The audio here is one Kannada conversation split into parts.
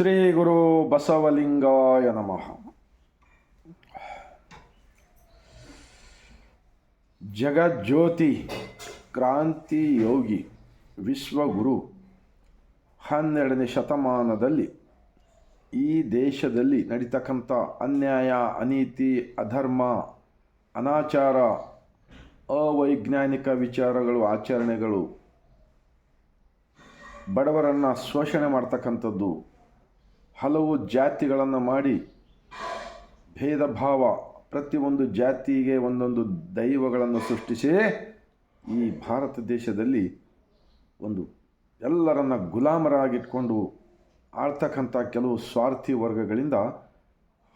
ಶ್ರೀ ಗುರು ಬಸವಲಿಂಗಾಯ ನಮಃ. ಜಗಜ್ಯೋತಿ ಕ್ರಾಂತಿ ಯೋಗಿ ವಿಶ್ವಗುರು ಹನ್ನೆರಡನೇ ಶತಮಾನದಲ್ಲಿ ಈ ದೇಶದಲ್ಲಿ ನಡೀತಕ್ಕಂಥ ಅನ್ಯಾಯ, ಅನೀತಿ, ಅಧರ್ಮ, ಅನಾಚಾರ, ಅವೈಜ್ಞಾನಿಕ ವಿಚಾರಗಳು, ಆಚರಣೆಗಳು ಬಡವರನ್ನು ಶೋಷಣೆ ಮಾಡ್ತಕ್ಕಂಥದ್ದು ಹಲವು ಜಾತಿಗಳನ್ನು ಮಾಡಿ ಭೇದ ಭಾವ ಪ್ರತಿಯೊಂದು ಜಾತಿಗೆ ಒಂದೊಂದು ದೈವಗಳನ್ನು ಸೃಷ್ಟಿಸಿ ಈ ಭಾರತ ದೇಶದಲ್ಲಿ ಒಂದು ಎಲ್ಲರನ್ನ ಗುಲಾಮರಾಗಿಟ್ಕೊಂಡು ಆಳ್ತಕ್ಕಂಥ ಕೆಲವು ಸ್ವಾರ್ಥಿ ವರ್ಗಗಳಿಂದ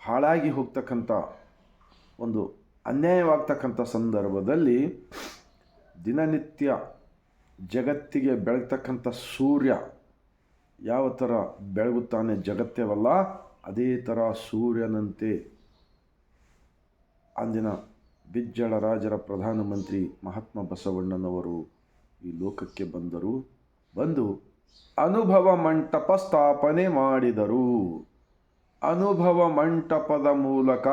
ಹಾಳಾಗಿ ಹೋಗ್ತಕ್ಕಂಥ ಒಂದು ಅನ್ಯಾಯವಾಗ್ತಕ್ಕಂಥ ಸಂದರ್ಭದಲ್ಲಿ ದಿನನಿತ್ಯ ಜಗತ್ತಿಗೆ ಬೆಳಗ್ತಕ್ಕಂಥ ಸೂರ್ಯ ಯಾವ ಥರ ಬೆಳಗುತ್ತಾನೆ ಜಗತ್ತೇವಲ್ಲ, ಅದೇ ಥರ ಸೂರ್ಯನಂತೆ. ಅಂದಿನ ಬಿಜ್ಜಳ ರಾಜರ ಪ್ರಧಾನಮಂತ್ರಿ ಮಹಾತ್ಮ ಬಸವಣ್ಣನವರು ಈ ಲೋಕಕ್ಕೆ ಬಂದರು. ಬಂದು ಅನುಭವ ಮಂಟಪ ಸ್ಥಾಪನೆ ಮಾಡಿದರು. ಅನುಭವ ಮಂಟಪದ ಮೂಲಕ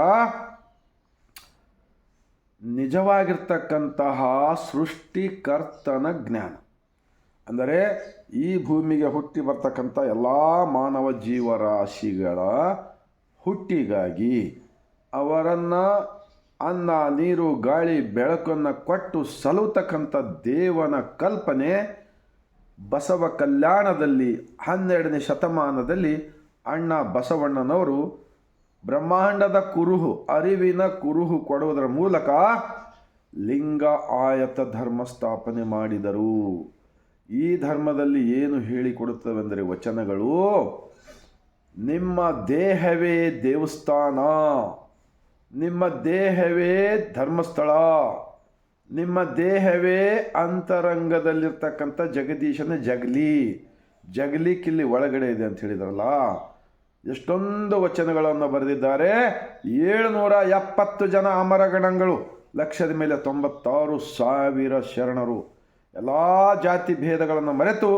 ನಿಜವಾಗಿರ್ತಕ್ಕಂತಹ ಸೃಷ್ಟಿಕರ್ತನ ಜ್ಞಾನ. ಅಂದರೆ ಈ ಭೂಮಿಗೆ ಹುಟ್ಟಿ ಬರ್ತಕ್ಕಂಥ ಎಲ್ಲ ಮಾನವ ಜೀವರಾಶಿಗಳ ಹುಟ್ಟಿಗಾಗಿ ಅವರನ್ನು ಅನ್ನ, ನೀರು, ಗಾಳಿ, ಬೆಳಕನ್ನು ಕೊಟ್ಟು ಸಲುತಕ್ಕಂಥ ದೇವನ ಕಲ್ಪನೆ ಬಸವ ಕಲ್ಯಾಣದಲ್ಲಿ, ಹನ್ನೆರಡನೇ ಶತಮಾನದಲ್ಲಿ ಅಣ್ಣ ಬಸವಣ್ಣನವರು ಬ್ರಹ್ಮಾಂಡದ ಕುರುಹು, ಅರಿವಿನ ಕುರುಹು ಕೊಡುವುದರ ಮೂಲಕ ಲಿಂಗ ಆಯತ ಧರ್ಮ ಸ್ಥಾಪನೆ ಮಾಡಿದರು. ಈ ಧರ್ಮದಲ್ಲಿ ಏನು ಹೇಳಿಕೊಡುತ್ತವೆಂದರೆ ವಚನಗಳು, ನಿಮ್ಮ ದೇಹವೇ ದೇವಸ್ಥಾನ, ನಿಮ್ಮ ದೇಹವೇ ಧರ್ಮಸ್ಥಳ, ನಿಮ್ಮ ದೇಹವೇ ಅಂತರಂಗದಲ್ಲಿರ್ತಕ್ಕಂಥ ಜಗದೀಶನ ಜಗಲಿ. ಜಗಲಿ ಕಿಲ್ಲಿ ಒಳಗಡೆ ಇದೆ ಅಂತ ಹೇಳಿದ್ರಲ್ಲ, ಎಷ್ಟೊಂದು ವಚನಗಳನ್ನು ಬರೆದಿದ್ದಾರೆ. ಏಳುನೂರ ಎಪ್ಪತ್ತು ಜನ ಅಮರಗಣಗಳು, ಲಕ್ಷದ ಮೇಲೆ ತೊಂಬತ್ತಾರು ಸಾವಿರ ಶರಣರು. ಎಲ್ಲ ಜಾತಿ ಭೇದಗಳನ್ನು ಮರೆತು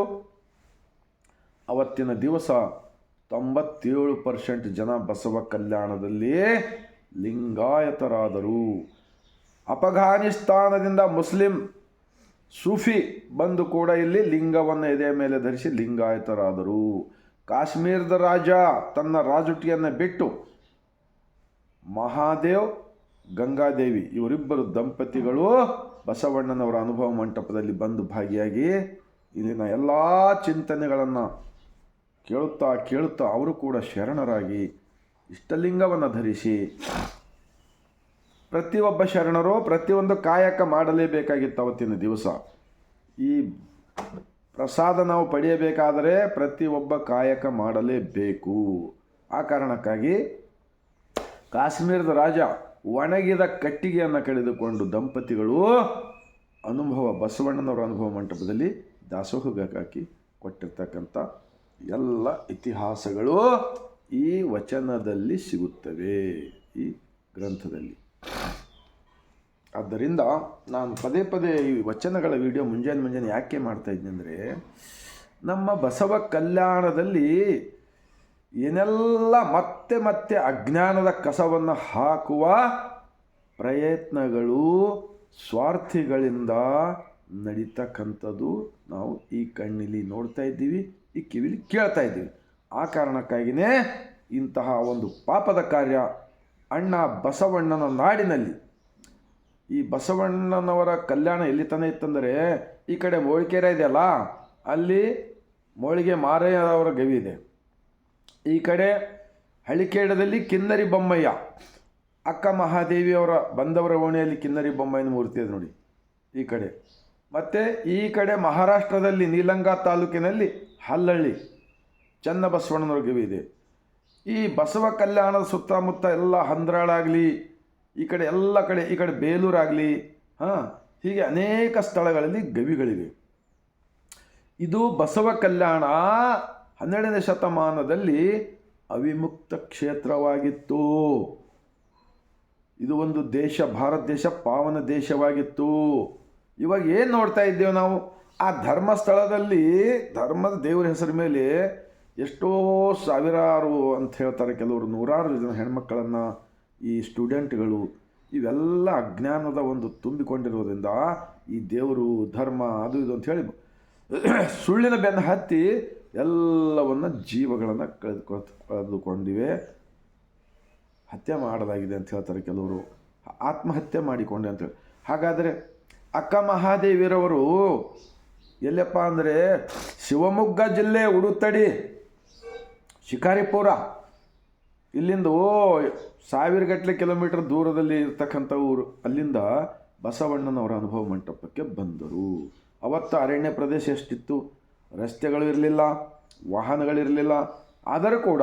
ಅವತ್ತಿನ ದಿವಸ ತೊಂಬತ್ತೇಳು ಪರ್ಸೆಂಟ್ ಜನ ಬಸವ ಕಲ್ಯಾಣದಲ್ಲಿ ಲಿಂಗಾಯತರಾದರು. ಅಫಘಾನಿಸ್ತಾನದಿಂದ ಮುಸ್ಲಿಂ ಸೂಫಿ ಬಂದು ಕೂಡ ಇಲ್ಲಿ ಲಿಂಗವನ್ನು ಎದೆ ಮೇಲೆ ಧರಿಸಿ ಲಿಂಗಾಯತರಾದರು. ಕಾಶ್ಮೀರದ ರಾಜ ತನ್ನ ರಾಜುಟಿಯನ್ನು ಬಿಟ್ಟು ಮಹಾದೇವ್ ಗಂಗಾದೇವಿ ಇವರಿಬ್ಬರು ದಂಪತಿಗಳು ಬಸವಣ್ಣನವರ ಅನುಭವ ಮಂಟಪದಲ್ಲಿ ಬಂದು ಭಾಗಿಯಾಗಿ ಇಲ್ಲಿನ ಎಲ್ಲ ಚಿಂತನೆಗಳನ್ನು ಕೇಳುತ್ತಾ ಕೇಳುತ್ತಾ ಅವರು ಕೂಡ ಶರಣರಾಗಿ ಇಷ್ಟಲಿಂಗವನ್ನು ಧರಿಸಿ ಪ್ರತಿಯೊಬ್ಬ ಶರಣರು ಪ್ರತಿಯೊಂದು ಕಾಯಕ ಮಾಡಲೇಬೇಕಾಗಿತ್ತು ಅವತ್ತಿನ ದಿವಸ. ಈ ಪ್ರಸಾದ ನಾವು ಪಡೆಯಬೇಕಾದರೆ ಪ್ರತಿಯೊಬ್ಬ ಕಾಯಕ ಮಾಡಲೇಬೇಕು. ಆ ಕಾರಣಕ್ಕಾಗಿ ಕಾಶ್ಮೀರದ ರಾಜ ಒಣಗಿದ ಕಟ್ಟಿಗೆಯನ್ನು ಕಳೆದುಕೊಂಡು ದಂಪತಿಗಳು ಅನುಭವ, ಬಸವಣ್ಣನವರ ಅನುಭವ ಮಂಟಪದಲ್ಲಿ ದಾಸೋಹಗಾಕಿ ಕೊಟ್ಟಿರ್ತಕ್ಕಂಥ ಎಲ್ಲ ಇತಿಹಾಸಗಳು ಈ ವಚನದಲ್ಲಿ ಸಿಗುತ್ತವೆ ಈ ಗ್ರಂಥದಲ್ಲಿ. ಆದ್ದರಿಂದ ನಾನು ಪದೇ ಪದೇ ಈ ವಚನಗಳ ವಿಡಿಯೋ ಮುಂಜಾನೆ ಮುಂಜಾನೆ ಯಾಕೆ ಮಾಡ್ತಾ ಇದ್ದೀನಿ ಅಂದರೆ, ನಮ್ಮ ಬಸವ ಕಲ್ಯಾಣದಲ್ಲಿ ಏನೆಲ್ಲ ಮತ್ತೆ ಮತ್ತೆ ಅಜ್ಞಾನದ ಕಸವನ್ನು ಹಾಕುವ ಪ್ರಯತ್ನಗಳು ಸ್ವಾರ್ಥಿಗಳಿಂದ ನಡೀತಕ್ಕಂಥದ್ದು ನಾವು ಈ ಕಣ್ಣಿಲಿ ನೋಡ್ತಾ ಇದ್ದೀವಿ, ಈ ಕಿವಿಲಿ ಕೇಳ್ತಾ ಇದ್ದೀವಿ. ಆ ಕಾರಣಕ್ಕಾಗಿಯೇ ಇಂತಹ ಒಂದು ಪಾಪದ ಕಾರ್ಯ ಅಣ್ಣ ಬಸವಣ್ಣನ ನಾಡಿನಲ್ಲಿ. ಈ ಬಸವಣ್ಣನವರ ಕಲ್ಯಾಣ ಎಲ್ಲಿ ತನಕ ಇತ್ತಂದರೆ, ಈ ಕಡೆ ಮೋಳಿಕೆರೆ ಇದೆಯಲ್ಲ, ಅಲ್ಲಿ ಮೋಳಿಗೆ ಮಾರಯ್ಯನವರ ಗವಿ ಇದೆ. ಈ ಕಡೆ ಹಳಿಕೇಡದಲ್ಲಿ ಕಿನ್ನರಿ ಬೊಮ್ಮಯ್ಯ. ಅಕ್ಕ ಮಹಾದೇವಿಯವರ ಬಂದವರ ಓಣಿಯಲ್ಲಿ ಕಿನ್ನರಿ ಬೊಮ್ಮಯ್ಯನ ಮೂರ್ತಿ ಇದೆ ನೋಡಿ. ಈ ಕಡೆ. ಮತ್ತು ಈ ಕಡೆ ಮಹಾರಾಷ್ಟ್ರದಲ್ಲಿ ನೀಲಂಗ ತಾಲೂಕಿನಲ್ಲಿ ಹಲ್ಲಳ್ಳಿ ಚನ್ನಬಸವಣ್ಣನವರ ಗವಿ ಇದೆ. ಈ ಬಸವ ಕಲ್ಯಾಣದ ಸುತ್ತಮುತ್ತ ಎಲ್ಲ ಹಂದ್ರಾಳಾಗಲಿ ಈ ಕಡೆ ಎಲ್ಲ ಕಡೆ, ಈ ಕಡೆ ಬೇಲೂರಾಗಲಿ ಹಾಂ, ಹೀಗೆ ಅನೇಕ ಸ್ಥಳಗಳಲ್ಲಿ ಗವಿಗಳಿವೆ. ಇದು ಬಸವ ಕಲ್ಯಾಣ ಹನ್ನೆರಡನೇ ಶತಮಾನದಲ್ಲಿ ಅವಿಮುಕ್ತ ಕ್ಷೇತ್ರವಾಗಿತ್ತು. ಇದು ಒಂದು ದೇಶ, ಭಾರತ ದೇಶ ಪಾವನ ದೇಶವಾಗಿತ್ತು. ಇವಾಗ ಏನು ನೋಡ್ತಾ ಇದ್ದೇವೆ ನಾವು? ಆ ಧರ್ಮಸ್ಥಳದಲ್ಲಿ ಧರ್ಮದ ದೇವರ ಹೆಸರ ಮೇಲೆ ಎಷ್ಟೋ ಸಾವಿರಾರು ಅಂತ ಹೇಳ್ತಾರೆ ಕೆಲವರು, ನೂರಾರು ಜನ ಹೆಣ್ಮಕ್ಕಳನ್ನು ಈ ಸ್ಟೂಡೆಂಟ್ಗಳು. ಇವೆಲ್ಲ ಅಜ್ಞಾನದ ಒಂದು ತುಂಬಿಕೊಂಡಿರೋದ್ರಿಂದ ಈ ದೇವರು, ಧರ್ಮ, ಅದು ಇದು ಅಂತ ಹೇಳಿ ಸುಳ್ಳಿನ ಬೆನ್ನು ಹತ್ತಿ ಎಲ್ಲವನ್ನ ಜೀವಗಳನ್ನು ಕಳೆದುಕೊ, ಕಳೆದುಕೊಂಡಿವೆ. ಹತ್ಯೆ ಮಾಡಲಾಗಿದೆ ಅಂತ ಹೇಳ್ತಾರೆ ಕೆಲವರು. ಆತ್ಮಹತ್ಯೆ ಮಾಡಿಕೊಂಡೆ ಅಂತೇಳಿ ಹಾಗಾದರೆ ಅಕ್ಕ ಮಹಾದೇವಿರವರು ಎಲ್ಲಪ್ಪ ಅಂದರೆ ಶಿವಮೊಗ್ಗ ಜಿಲ್ಲೆ ಉಡುತ್ತಡಿ ಶಿಕಾರಿಪುರ. ಇಲ್ಲಿಂದ ಓ ಸಾವಿರಗಟ್ಟಲೆ ಕಿಲೋಮೀಟರ್ ದೂರದಲ್ಲಿ ಇರ್ತಕ್ಕಂಥ ಊರು. ಅಲ್ಲಿಂದ ಬಸವಣ್ಣನವರ ಅನುಭವ ಮಂಟಪಕ್ಕೆ ಬಂದರು. ಅವತ್ತು ಅರಣ್ಯ ಪ್ರದೇಶ ಎಷ್ಟಿತ್ತು? ರಸ್ತೆಗಳು ಇರಲಿಲ್ಲ ವಾಹನಗಳಿರಲಿಲ್ಲ ಆದರೂ ಕೂಡ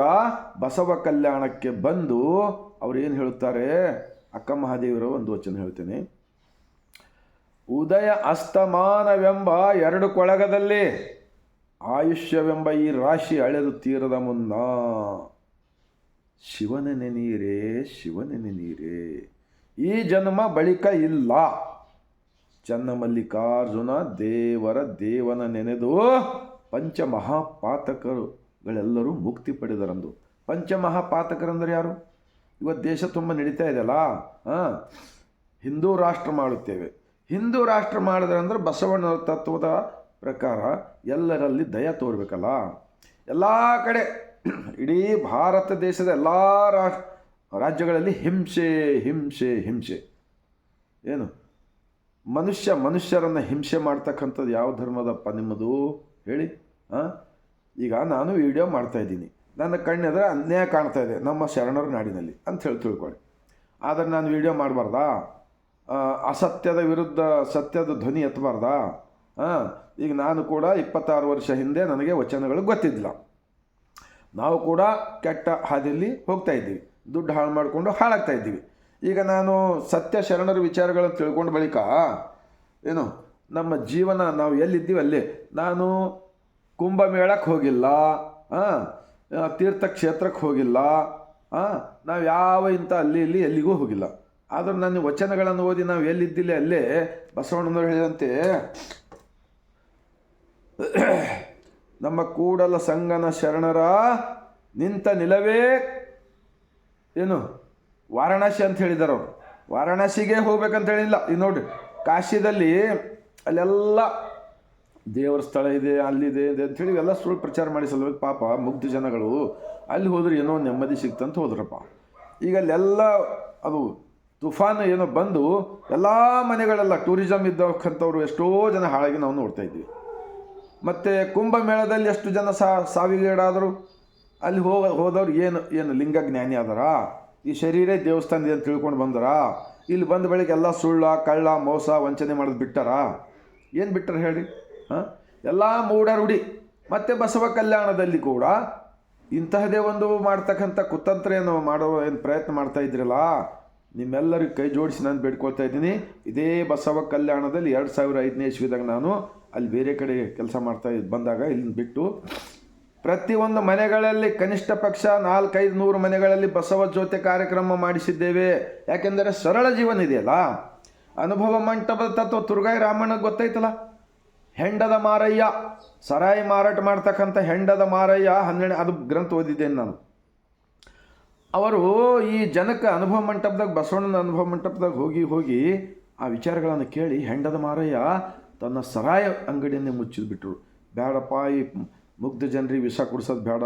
ಬಸವ ಕಲ್ಯಾಣಕ್ಕೆ ಬಂದು ಅವ್ರು ಏನು ಹೇಳುತ್ತಾರೆ? ಅಕ್ಕ ಮಹಾದೇವರ ಒಂದು ವಚನ ಹೇಳ್ತೇನೆ. ಉದಯ ಅಸ್ತಮಾನವೆಂಬ ಎರಡು ಕೊಳಗದಲ್ಲಿ ಆಯುಷ್ಯವೆಂಬ ಈ ರಾಶಿ ಅಳೆದು ತೀರದ ಮುನ್ನ ಶಿವನ ನೀರೇ ಶಿವನ ನೀರೇ ಈ ಜನ್ಮ ಬಳಿಕ ಇಲ್ಲ. ಚನ್ನಮಲ್ಲಿಕಾರ್ಜುನ ದೇವರ ದೇವನ ನೆನೆದು ಪಂಚಮಹಾಪಾತಕರುಗಳೆಲ್ಲರೂ ಮುಕ್ತಿ ಪಡೆದರಂದು. ಪಂಚಮಹಾಪಾತಕರಂದರೆ ಯಾರು? ಇವತ್ತು ದೇಶ ತುಂಬ ನಡೀತಾ ಇದೆಯಲ್ಲ? ಹಾಂ, ಹಿಂದೂ ರಾಷ್ಟ್ರ ಮಾಡುತ್ತೇವೆ. ಹಿಂದೂ ರಾಷ್ಟ್ರ ಮಾಡಿದ್ರೆ ಅಂದ್ರೆ ಬಸವಣ್ಣನ ತತ್ವದ ಪ್ರಕಾರ ಎಲ್ಲರಲ್ಲಿ ದಯ ತೋರಬೇಕಲ್ಲ? ಎಲ್ಲ ಕಡೆ, ಇಡೀ ಭಾರತ ದೇಶದ ಎಲ್ಲ ರಾಷ್ಟ್ರ, ರಾಜ್ಯಗಳಲ್ಲಿ ಹಿಂಸೆ ಹಿಂಸೆ ಹಿಂಸೆ. ಏನು? ಮನುಷ್ಯ ಮನುಷ್ಯರನ್ನು ಹಿಂಸೆ ಮಾಡ್ತಕ್ಕಂಥದ್ದು ಯಾವ ಧರ್ಮದಪ್ಪ ನಿಮ್ಮದು? ಹೇಳಿ ಹಾಂ ಈಗ ನಾನು ವಿಡಿಯೋ ಮಾಡ್ತಾಯಿದ್ದೀನಿ ನನ್ನ ಕಣ್ಣೆದ್ರೆ ಅನ್ಯಾಯ ಕಾಣ್ತಾ ಇದೆ ನಮ್ಮ ಶರಣರ ನಾಡಿನಲ್ಲಿ ಅಂತ ಹೇಳಿ ತಿಳ್ಕೊಳ್ಳಿ. ಆದರೆ ನಾನು ವಿಡಿಯೋ ಮಾಡಬಾರ್ದಾ? ಅಸತ್ಯದ ವಿರುದ್ಧ ಸತ್ಯದ ಧ್ವನಿ ಎತ್ತಬಾರ್ದಾ? ಹಾಂ ಈಗ ನಾನು ಕೂಡ ಇಪ್ಪತ್ತಾರು ವರ್ಷ ಹಿಂದೆ ನನಗೆ ವಚನಗಳು ಗೊತ್ತಿದ್ದಿಲ್ಲ. ನಾವು ಕೂಡ ಕೆಟ್ಟ ಹಾದಿಯಲ್ಲಿ ಹೋಗ್ತಾ ಇದ್ದೀವಿ. ದುಡ್ಡು ಹಾಳು ಮಾಡಿಕೊಂಡು ಹಾಳಾಗ್ತಾ ಇದ್ದೀವಿ. ಈಗ ನಾನು ಸತ್ಯ ಶರಣರ ವಿಚಾರಗಳನ್ನು ತಿಳ್ಕೊಂಡ ಬಳಿಕ ಏನು, ನಮ್ಮ ಜೀವನ ನಾವು ಎಲ್ಲಿದ್ದೀವಿ ಅಲ್ಲಿ? ನಾನು ಕುಂಭಮೇಳಕ್ಕೆ ಹೋಗಿಲ್ಲ ಹಾಂ ತೀರ್ಥಕ್ಷೇತ್ರಕ್ಕೆ ಹೋಗಿಲ್ಲ ಹಾಂ ನಾವು ಯಾವ ಇಂಥ ಅಲ್ಲಿ, ಇಲ್ಲಿ, ಎಲ್ಲಿಗೂ ಹೋಗಿಲ್ಲ. ಆದರೂ ನನ್ನ ವಚನಗಳನ್ನು ಓದಿ ನಾವು ಎಲ್ಲಿದ್ದಿಲ್ಲ ಅಲ್ಲೇ? ಬಸವಣ್ಣನವರು ಹೇಳಿದಂತೆ, ನಮ್ಮ ಕೂಡಲ ಸಂಗನ ಶರಣರ ನಿಂತ ನಿಲವೇ, ಏನು ವಾರಣಾಸಿ ಅಂತ ಹೇಳಿದ್ದಾರೆ ಅವರು. ವಾರಣಾಸಿಗೆ ಹೋಗ್ಬೇಕಂತ ಹೇಳಿಲ್ಲ ಈಗ ನೋಡ್ರಿ ಕಾಶಿದಲ್ಲಿ ಅಲ್ಲೆಲ್ಲ ದೇವರ ಸ್ಥಳ ಇದೆ, ಅಲ್ಲಿದೆ, ಇದೆ ಅಂಥೇಳಿ ಎಲ್ಲ ಸುಳ್ಳು ಪ್ರಚಾರ ಮಾಡಿ ಸಲುವಾಗಿ ಪಾಪ ಮುಗ್ಧ ಜನಗಳು. ಅಲ್ಲಿ ಹೋದ್ರೆ ಏನೋ ನೆಮ್ಮದಿ ಸಿಕ್ತಂತ ಹೋದ್ರಪ್ಪ. ಈಗ ಅಲ್ಲೆಲ್ಲ ಅದು ತುಫಾನ್ ಏನೋ ಬಂದು ಎಲ್ಲ ಮನೆಗಳೆಲ್ಲ ಟೂರಿಸಮ್ ಇದ್ದಕ್ಕಂಥವ್ರು ಎಷ್ಟೋ ಜನ ಹಾಳಾಗಿ ನಾವು ನೋಡ್ತಾ ಇದ್ವಿ. ಮತ್ತು ಕುಂಭಮೇಳದಲ್ಲಿ ಎಷ್ಟು ಜನ ಸಾವಿಗೀಡಾದರು? ಅಲ್ಲಿ ಹೋಗ, ಹೋದವ್ರು ಏನು ಏನು ಲಿಂಗ ಜ್ಞಾನಿ ಆದರ ಈ ಶರೀರೇ ದೇವಸ್ಥಾನದ ಅಂತ ತಿಳ್ಕೊಂಡು ಬಂದರ? ಇಲ್ಲಿ ಬಂದ ಬಳಿಕ ಎಲ್ಲ ಸುಳ್ಳ, ಕಳ್ಳ, ಮೋಸ, ವಂಚನೆ ಮಾಡೋದು ಬಿಟ್ಟಾರ? ಏನು ಬಿಟ್ಟಾರ ಹೇಳಿ ಹಾಂ? ಎಲ್ಲ ಮೂಢ ರೂಢಿ. ಮತ್ತು ಬಸವ ಕಲ್ಯಾಣದಲ್ಲಿ ಕೂಡ ಇಂತಹದೇ ಒಂದು ಮಾಡ್ತಕ್ಕಂಥ ಕುತಂತ್ರ ಏನು ಮಾಡೋ ಏನು ಪ್ರಯತ್ನ ಮಾಡ್ತಾ ಇದ್ರಲ್ಲ? ನಿಮ್ಮೆಲ್ಲರಿಗೂ ಕೈ ಜೋಡಿಸಿ ನಾನು ಬೇಡ್ಕೊಳ್ತಾ ಇದ್ದೀನಿ. ಇದೇ ಬಸವ ಕಲ್ಯಾಣದಲ್ಲಿ ಎರಡು ಸಾವಿರ ಐದನೇ ಇಸ್ವಿದಾಗ ನಾನು ಅಲ್ಲಿ ಬೇರೆ ಕಡೆ ಕೆಲಸ ಮಾಡ್ತಾ ಬಂದಾಗ ಇಲ್ಲಿ ಬಿಟ್ಟು ಪ್ರತಿಯೊಂದು ಮನೆಗಳಲ್ಲಿ ಕನಿಷ್ಠ ಪಕ್ಷ ನಾಲ್ಕೈದು ನೂರು ಮನೆಗಳಲ್ಲಿ ಬಸವ ಜ್ಯೋತಿ ಕಾರ್ಯಕ್ರಮ ಮಾಡಿಸಿದ್ದೇವೆ. ಯಾಕೆಂದರೆ ಸರಳ ಜೀವನ ಇದೆಯಲ್ಲ? ಅನುಭವ ಮಂಟಪದ ತತ್ವ ತುರ್ಗಾಯಿ ರಾಮಣ್ಣಗೆ ಗೊತ್ತೈತಲ್ಲ ಹೆಂಡದ ಮಾರಯ್ಯ, ಸರಾಯಿ ಮಾರಾಟ ಮಾಡ್ತಕ್ಕಂಥ ಹೆಂಡದ ಮಾರಯ್ಯ ಹನ್ನೆರಡು ಅದು ಗ್ರಂಥ ಓದಿದ್ದೇನೆ ನಾನು. ಅವರು ಈ ಜನಕ್ಕೆ ಅನುಭವ ಮಂಟಪದಾಗ, ಬಸವಣ್ಣನ ಅನುಭವ ಮಂಟಪದಾಗ ಹೋಗಿ ಹೋಗಿ ಆ ವಿಚಾರಗಳನ್ನು ಕೇಳಿ ಹೆಂಡದ ಮಾರಯ್ಯ ತನ್ನ ಸರಾಯ ಅಂಗಡಿಯನ್ನೇ ಮುಚ್ಚಿದ್ಬಿಟ್ರು. ಬೇಡಪ್ಪ ಈ ಮುಗ್ಧ ಜನರಿಗೆ ವಿಷ ಕುಡಿಸೋದು ಬೇಡ,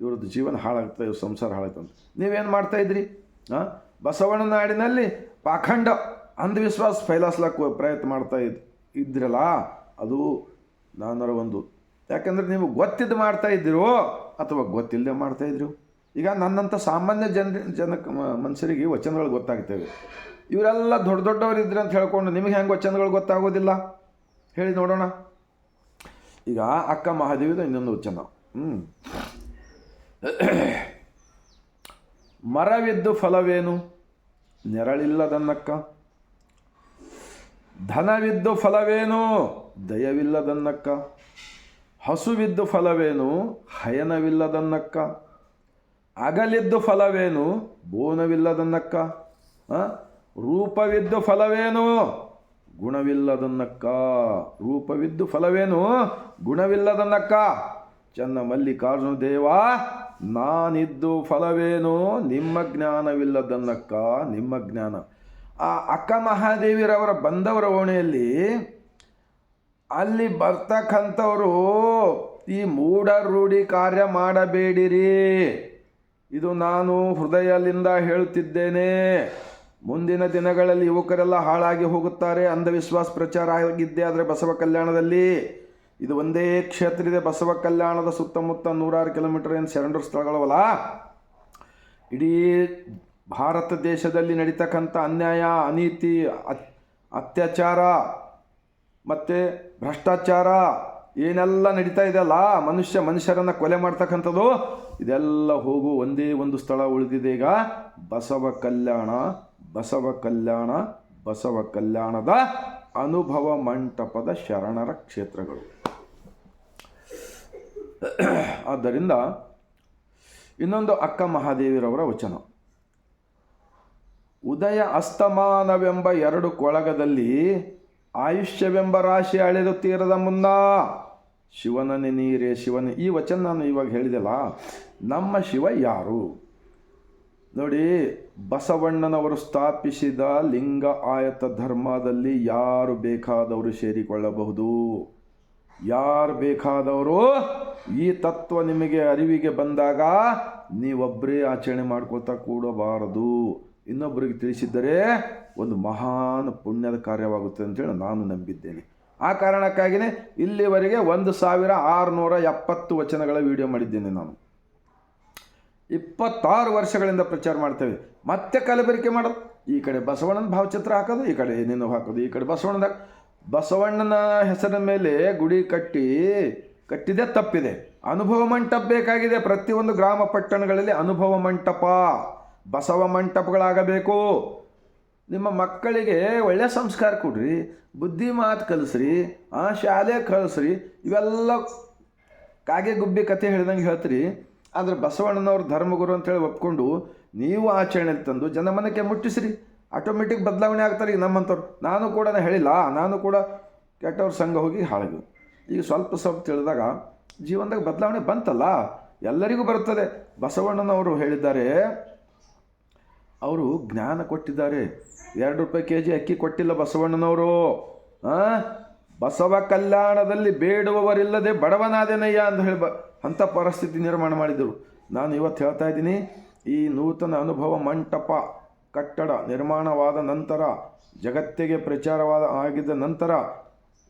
ಇವ್ರದ್ದು ಜೀವನ ಹಾಳಾಗ್ತದೆ ಇವ್ರ ಸಂಸಾರ ಹಾಳಾಗ್ತದೆ ನೀವೇನು ಮಾಡ್ತಾಯಿದ್ರಿ ಹಾಂ ಬಸವಣ್ಣನ ನಾಡಿನಲ್ಲಿ ಪಾಖಂಡ ಅಂಧವಿಶ್ವಾಸ ಫೈಲಾಸ್ಲಕ್ಕೆ ಪ್ರಯತ್ನ ಮಾಡ್ತಾ ಇದ್, ಇದ್ರಲ್ಲ, ಅದು ನಾನರ ಒಂದು. ಯಾಕಂದರೆ ನೀವು ಗೊತ್ತಿದ್ದು ಮಾಡ್ತಾ ಇದ್ದೀರೋ, ಅಥವಾ ಗೊತ್ತಿಲ್ಲದೆ ಮಾಡ್ತಾ ಇದ್ರು, ಈಗ ನನ್ನಂಥ ಸಾಮಾನ್ಯ ಜನ ಮ- ಮನುಷ್ಯರಿಗೆ ವಚನಗಳು ಗೊತ್ತಾಗ್ತವೆ. ಇವರೆಲ್ಲ ದೊಡ್ಡ ದೊಡ್ಡವರು ಇದ್ರೆ ಅಂತ ಹೇಳ್ಕೊಂಡು ನಿಮಗೆ ಹೆಂಗೆ ವಚನಗಳು ಗೊತ್ತಾಗೋದಿಲ್ಲ? ಹೇಳಿ ನೋಡೋಣ. ಈಗ ಅಕ್ಕ ಮಹಾದೇವಿದು ಇನ್ನೊಂದು ವಚನ ಹ್ಞೂ ಮರವಿದ್ದು ಫಲವೇನು? ನೆರಳಿಲ್ಲದನ್ನಕ್ಕ. ಧನವಿದ್ದು ಫಲವೇನು? ದಯವಿಲ್ಲದನ್ನಕ್ಕ. ಹಸುವಿದ್ದು ಫಲವೇನು? ಹಯನವಿಲ್ಲದನ್ನಕ್ಕ. ಅಗಲಿದ್ದು ಫಲವೇನು? ಬೋನವಿಲ್ಲದನ್ನಕ್ಕ? ರೂಪವಿದ್ದು ಫಲವೇನು? ಗುಣವಿಲ್ಲದನ್ನಕ್ಕ ರೂಪವಿದ್ದು ಫಲವೇನು? ಗುಣವಿಲ್ಲದನ್ನಕ್ಕ ಚನ್ನ ಮಲ್ಲಿಕಾರ್ಜುನ ದೇವ, ನಾನಿದ್ದು ಫಲವೇನು? ನಿಮ್ಮ ಜ್ಞಾನವಿಲ್ಲದನ್ನಕ್ಕ ನಿಮ್ಮ ಜ್ಞಾನ. ಆ ಅಕ್ಕ ಮಹಾದೇವಿರವರ ಬಂದವರ ಓಣೆಯಲ್ಲಿ ಅಲ್ಲಿ ಬರ್ತಕ್ಕಂಥವರು ಈ ಮೂಢ ರೂಢಿ ಕಾರ್ಯ ಮಾಡಬೇಡಿರಿ. ಇದು ನಾನು ಹೃದಯದಿಂದ ಹೇಳುತ್ತಿದ್ದೇನೆ ಮುಂದಿನ ದಿನಗಳಲ್ಲಿ ಯುವಕರೆಲ್ಲ ಹಾಳಾಗಿ ಹೋಗುತ್ತಾರೆ. ಅಂಧವಿಶ್ವಾಸ ಪ್ರಚಾರ ಆಗಿದ್ದೆ ಆದರೆ ಬಸವ ಕಲ್ಯಾಣದಲ್ಲಿ ಇದು ಒಂದೇ ಕ್ಷೇತ್ರ ಇದೆ. ಬಸವ ಕಲ್ಯಾಣದ ಸುತ್ತಮುತ್ತ ನೂರಾರು ಕಿಲೋಮೀಟರ್ ಏನು ಸೆರೆಂಡರ್ ಸ್ಥಳಗಳವಲ್ಲ? ಇಡೀ ಭಾರತ ದೇಶದಲ್ಲಿ ನಡೀತಕ್ಕಂಥ ಅನ್ಯಾಯ, ಅನೀತಿ, ಅತ್- ಅತ್ಯಾಚಾರ ಮತ್ತು ಭ್ರಷ್ಟಾಚಾರ ಏನೆಲ್ಲ ನಡೀತಾ ಇದೆಯಲ್ಲ ಮನುಷ್ಯ ಮನುಷ್ಯರನ್ನು ಕೊಲೆ ಮಾಡ್ತಕ್ಕಂಥದ್ದು ಇದೆಲ್ಲ ಹೋಗು ಒಂದೇ ಒಂದು ಸ್ಥಳ ಉಳಿದಿದೆ ಈಗ ಬಸವ ಕಲ್ಯಾಣ. ಬಸವ ಕಲ್ಯಾಣ, ಬಸವ ಕಲ್ಯಾಣದ ಅನುಭವ ಮಂಟಪದ ಶರಣರ ಕ್ಷೇತ್ರಗಳು. ಆದ್ದರಿಂದ ಇನ್ನೊಂದು ಅಕ್ಕ ಮಹಾದೇವಿರವರ ವಚನ. ಉದಯ ಅಸ್ತಮಾನವೆಂಬ ಎರಡು ಕೊಳಗದಲ್ಲಿ ಆಯುಷ್ಯವೆಂಬ ರಾಶಿ ಅಳೆದು ತೀರದ ಮುನ್ನ ಶಿವನನೆ ನೀರೇ ಶಿವನ. ಈ ವಚನ ನಾನು ಇವಾಗ ಹೇಳಿದೆಲ್ಲ, ನಮ್ಮ ಶಿವ ಯಾರು? ನೋಡಿ ಬಸವಣ್ಣನವರು ಸ್ಥಾಪಿಸಿದ ಲಿಂಗ ಆಯತ ಧರ್ಮದಲ್ಲಿ ಯಾರು ಬೇಕಾದವರು ಸೇರಿಕೊಳ್ಳಬಹುದು? ಯಾರು ಬೇಕಾದವರು? ಈ ತತ್ವ ನಿಮಗೆ ಅರಿವಿಗೆ ಬಂದಾಗ ನೀವೊಬ್ಬರೇ ಆಚರಣೆ ಮಾಡ್ಕೋತಾ ಕೂಡಬಾರದು. ಇನ್ನೊಬ್ಬರಿಗೆ ತಿಳಿಸಿದ್ದರೆ ಒಂದು ಮಹಾನ್ ಪುಣ್ಯದ ಕಾರ್ಯವಾಗುತ್ತೆ ಅಂತೇಳಿ ನಾನು ನಂಬಿದ್ದೇನೆ. ಆ ಕಾರಣಕ್ಕಾಗಿಯೇ ಇಲ್ಲಿವರೆಗೆ ಒಂದು ಸಾವಿರ ಆರುನೂರ ಎಪ್ಪತ್ತು ವಚನಗಳ ವಿಡಿಯೋ ಮಾಡಿದ್ದೇನೆ ನಾನು. ಇಪ್ಪತ್ತಾರು ವರ್ಷಗಳಿಂದ ಪ್ರಚಾರ ಮಾಡ್ತೇವೆ. ಮತ್ತೆ ಕಲಬೆರಿಕೆ ಮಾಡೋದು. ಈ ಕಡೆ ಬಸವಣ್ಣನ ಭಾವಚಿತ್ರ ಹಾಕೋದು, ಈ ಕಡೆ ಏನೇನೋ ಹಾಕೋದು, ಈ ಕಡೆ ಬಸವಣ್ಣನ ಬಸವಣ್ಣನ ಹೆಸರಿನ ಮೇಲೆ ಗುಡಿ ಕಟ್ಟಿ, ಕಟ್ಟಿದೆ, ತಪ್ಪಿದೆ. ಅನುಭವ ಮಂಟಪ ಬೇಕಾಗಿದೆ. ಪ್ರತಿಯೊಂದು ಗ್ರಾಮ ಪಟ್ಟಣಗಳಲ್ಲಿ ಅನುಭವ ಮಂಟಪ, ಬಸವ ಮಂಟಪಗಳಾಗಬೇಕು. ನಿಮ್ಮ ಮಕ್ಕಳಿಗೆ ಒಳ್ಳೆಯ ಸಂಸ್ಕಾರ ಕೊಡ್ರಿ, ಬುದ್ಧಿ ಮಾತು ಕಲಿಸ್ರಿ, ಆ ಶಾಲೆ ಕಲಿಸ್ರಿ ಇವೆಲ್ಲ ಕಾಗೆ ಗುಬ್ಬಿ ಕಥೆ ಹೇಳ್ದಂಗೆ ಹೇಳ್ತೀರಿ. ಆದರೆ ಬಸವಣ್ಣನವ್ರ ಧರ್ಮಗುರು ಅಂತೇಳಿ ಒಪ್ಕೊಂಡು ನೀವು ಆಚರಣೆಯಲ್ಲಿ ತಂದು ಜನಮನಕ್ಕೆ ಮುಟ್ಟಿಸ್ರಿ. ಆಟೋಮೆಟಿಕ್ ಬದಲಾವಣೆ ಆಗ್ತಾರೆ ಈಗ ನಮ್ಮಂಥವ್ರು. ನಾನು ಕೂಡ ಹೇಳಿಲ್ಲ, ನಾನು ಕೂಡ ಕೆಟ್ಟವ್ರ ಸಂಘ ಹೋಗಿ ಹಾಳಿದ್ವಿ ಈಗ ಸ್ವಲ್ಪ ಸ್ವಲ್ಪ ತಿಳಿದಾಗ ಜೀವನದಾಗ ಬದಲಾವಣೆ ಬಂತಲ್ಲ, ಎಲ್ಲರಿಗೂ ಬರುತ್ತದೆ. ಬಸವಣ್ಣನವರು ಹೇಳಿದ್ದಾರೆ, ಅವರು ಜ್ಞಾನ ಕೊಟ್ಟಿದ್ದಾರೆ. ಎರಡು ರೂಪಾಯಿ ಕೆ ಜಿ ಅಕ್ಕಿ ಕೊಟ್ಟಿಲ್ಲ ಬಸವಣ್ಣನವರು? ಬಸವ ಕಲ್ಯಾಣದಲ್ಲಿ ಬೇಡುವವರಿಲ್ಲದೆ ಬಡವನಾದೇನಯ್ಯ ಅಂತ ಹೇಳಿ ಅಂಥ ಪರಿಸ್ಥಿತಿ ನಿರ್ಮಾಣ ಮಾಡಿದರು ನಾನು ಇವತ್ತು ಹೇಳ್ತಾ ಇದ್ದೀನಿ, ಈ ನೂತನ ಅನುಭವ ಮಂಟಪ ಕಟ್ಟಡ ನಿರ್ಮಾಣವಾದ ನಂತರ, ಜಗತ್ತಿಗೆ ಪ್ರಚಾರವಾದ ಆಗಿದ್ದ ನಂತರ,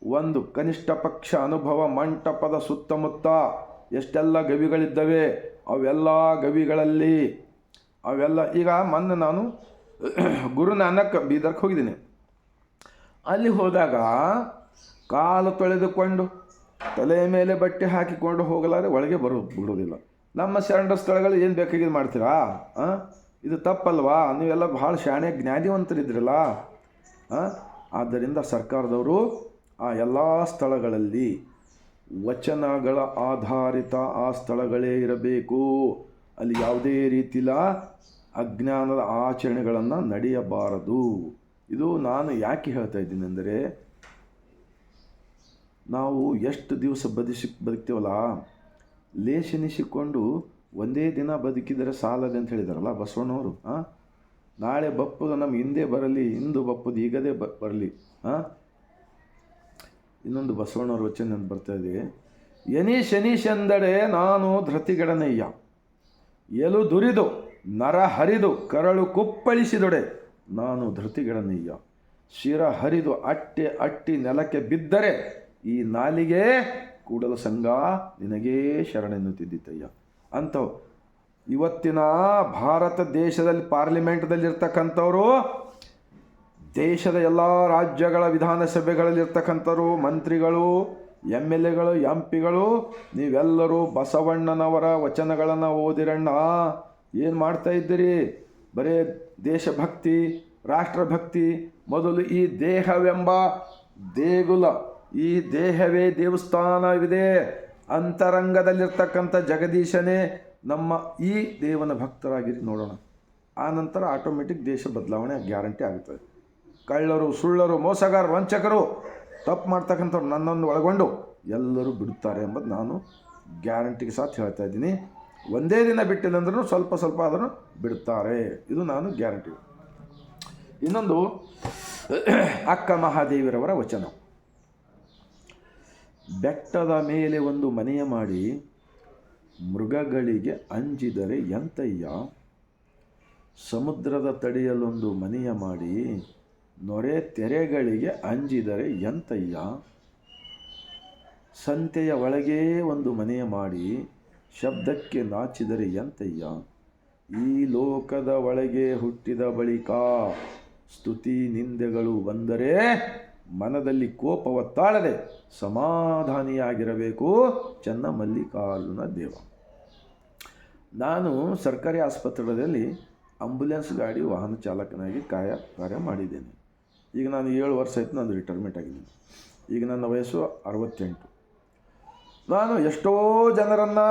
ಒಂದು ಕನಿಷ್ಠ ಪಕ್ಷ ಅನುಭವ ಮಂಟಪದ ಸುತ್ತಮುತ್ತ ಎಷ್ಟೆಲ್ಲ ಗವಿಗಳಿದ್ದವೆ, ಅವೆಲ್ಲ ಗವಿಗಳಲ್ಲಿ, ಅವೆಲ್ಲ, ಈಗ ಮೊನ್ನೆ ನಾನು ಗುರುನಾನಕ್ ಬೀದರ್ಗೆ ಹೋಗಿದ್ದೀನಿ. ಅಲ್ಲಿ ಹೋದಾಗ ಕಾಲು ತೊಳೆದುಕೊಂಡು ತಲೆ ಮೇಲೆ ಬಟ್ಟೆ ಹಾಕಿಕೊಂಡು ಹೋಗಲಾರೆ ಒಳಗೆ ಬರೋ ಬಿಡೋದಿಲ್ಲ ನಮ್ಮ ಶರಣ ಸ್ಥಳಗಳು ಏನು ಬೇಕಾಗಿದ್ದು ಮಾಡ್ತೀರಾ? ಇದು ತಪ್ಪಲ್ವಾ? ನೀವೆಲ್ಲ ಭಾಳ ಶಾಣೆ ಜ್ಞಾನಿವಂತರಿದ್ರಲ್ಲ? ಆದ್ದರಿಂದ ಸರ್ಕಾರದವರು ಆ ಎಲ್ಲ ಸ್ಥಳಗಳಲ್ಲಿ ವಚನಗಳ ಆಧಾರಿತ ಆ ಸ್ಥಳಗಳೇ ಇರಬೇಕು. ಅಲ್ಲಿ ಯಾವುದೇ ರೀತಿಯ ಅಜ್ಞಾನದ ಆಚರಣೆಗಳನ್ನು ನಡೆಯಬಾರದು. ಇದು ನಾನು ಯಾಕೆ ಹೇಳ್ತಾ ಇದ್ದೀನಿ ಅಂದರೆ ನಾವು ಎಷ್ಟು ದಿವಸ ಬದುಕಿ ಬದುಕ್ತೀವಲ್ಲ? ಲೇಷನಿಸಿಕೊಂಡು ಒಂದೇ ದಿನ ಬದುಕಿದರೆ ಸಾಲದೆ ಅಂತ ಹೇಳಿದಾರಲ್ಲ ಬಸವಣ್ಣವರು ಹಾಂ ನಾಳೆ ಬಪ್ಪದು ನಮ್ಮ ಹಿಂದೆ ಬರಲಿ, ಇಂದು ಬಪ್ಪದು ಈಗದೇ ಬ, ಬರಲಿ ಹಾಂ ಇನ್ನೊಂದು ಬಸವಣ್ಣವ್ರ ವಚನ ಬರ್ತಾ ಇದೆ. ಎನಿ ಶನೀಶೆಂದಡೆ ನಾನು ಧೃತಿಗಡನಯ್ಯ. ಎಲು ದುರಿದು, ನರ ಹರಿದು, ಕರಳು ಕುಪ್ಪಳಿಸಿದೊಡೆ ನಾನು ಧೃತಿಗಡನಯ್ಯ. ಶಿರ ಹರಿದು, ಅಟ್ಟೆ ಅಟ್ಟಿ ನೆಲಕ್ಕೆ ಬಿದ್ದರೆ ಈ ನಾಲಿಗೆ ಕೂಡಲ ಸಂಘ ನಿನಗೇ ಶರಣೆನ್ನುತ್ತಿದ್ದಿತ್ತಯ್ಯ. ಅಂಥವು ಇವತ್ತಿನ ಭಾರತ ದೇಶದಲ್ಲಿ ಪಾರ್ಲಿಮೆಂಟ್ದಲ್ಲಿರ್ತಕ್ಕಂಥವರು, ದೇಶದ ಎಲ್ಲ ರಾಜ್ಯಗಳ ವಿಧಾನಸಭೆಗಳಲ್ಲಿರ್ತಕ್ಕಂಥವ್ರು, ಮಂತ್ರಿಗಳು ಎಂ ಎಲ್ ಎಗಳು, ಎಂ ಪಿಗಳು, ನೀವೆಲ್ಲರೂ ಬಸವಣ್ಣನವರ ವಚನಗಳನ್ನು ಓದಿರಣ್ಣ. ಏನು ಮಾಡ್ತಾ ಇದ್ದೀರಿ? ಬರೇ ದೇಶಭಕ್ತಿ, ರಾಷ್ಟ್ರಭಕ್ತಿ, ಮೊದಲು ಈ ದೇಹವೆಂಬ ದೇಗುಲ ಈ ದೇಹವೇ ದೇವಸ್ಥಾನವಿದೆ. ಅಂತರಂಗದಲ್ಲಿರ್ತಕ್ಕಂಥ ಜಗದೀಶನೇ ನಮ್ಮ ಈ ದೇವನ ಭಕ್ತರಾಗಿರಿ ನೋಡೋಣ. ಆ ನಂತರ ಆಟೋಮೆಟಿಕ್ ದೇಶ ಬದಲಾವಣೆ ಗ್ಯಾರಂಟಿ ಆಗುತ್ತದೆ. ಕಳ್ಳರು, ಸುಳ್ಳರು ಮೋಸಗಾರ ವಂಚಕರು, ತಪ್ಪು ಮಾಡ್ತಕ್ಕಂಥವ್ರು ನನ್ನನ್ನು ಒಳಗೊಂಡು ಎಲ್ಲರೂ ಬಿಡುತ್ತಾರೆ ಎಂಬುದು ನಾನು ಗ್ಯಾರಂಟಿಗೆ ಸಾಥ್ ಹೇಳ್ತಾ ಇದ್ದೀನಿ. ಒಂದೇ ದಿನ ಬಿಟ್ಟಿಲ್ಲ ಅಂದ್ರೂ ಸ್ವಲ್ಪ ಸ್ವಲ್ಪ ಆದರೂ ಬಿಡುತ್ತಾರೆ. ಇದು ನಾನು ಗ್ಯಾರಂಟಿ. ಇನ್ನೊಂದು, ಅಕ್ಕ ಮಹಾದೇವಿರವರ ವಚನ. ಬೆಟ್ಟದ ಮೇಲೆ ಒಂದು ಮನೆಯ ಮಾಡಿ ಮೃಗಗಳಿಗೆ ಅಂಜಿದರೆ ಎಂತಯ್ಯ? ಸಮುದ್ರದ ತಡೆಯಲ್ಲೊಂದು ಮನೆಯ ಮಾಡಿ ನೊರೆ ತೆರೆಗಳಿಗೆ ಅಂಜಿದರೆ ಎಂತಯ್ಯ? ಸಂತೆಯ ಒಳಗೇ ಒಂದು ಮನೆಯ ಮಾಡಿ ಶಬ್ದಕ್ಕೆ ನಾಚಿದರೆ ಎಂತಯ್ಯ? ಈ ಲೋಕದ ಒಳಗೆ ಹುಟ್ಟಿದ ಬಳಿಕ ಸ್ತುತಿ ನಿಂದೆಗಳು ಬಂದರೆ ಮನದಲ್ಲಿ ಕೋಪವ ತಾಳದೆ ಸಮಾಧಾನಿಯಾಗಿರಬೇಕು ಚೆನ್ನ ಮಲ್ಲಿಕಾರ್ಜುನ ದೇವ. ನಾನು ಸರ್ಕಾರಿ ಆಸ್ಪತ್ರೆಯಲ್ಲಿ ಆಂಬುಲೆನ್ಸ್ ಗಾಡಿ ವಾಹನ ಚಾಲಕನಾಗಿ ಕಾಯ ಕಾರ್ಯ ಮಾಡಿದ್ದೇನೆ. ಈಗ ನಾನು ಏಳು ವರ್ಷ ಆಯ್ತು ನಾನು ರಿಟೈರ್ಮೆಂಟ್ ಆಗಿದ್ದೀನಿ ಈಗ ನನ್ನ ವಯಸ್ಸು ಅರವತ್ತೆಂಟು. ನಾನು ಎಷ್ಟೋ ಜನರನ್ನು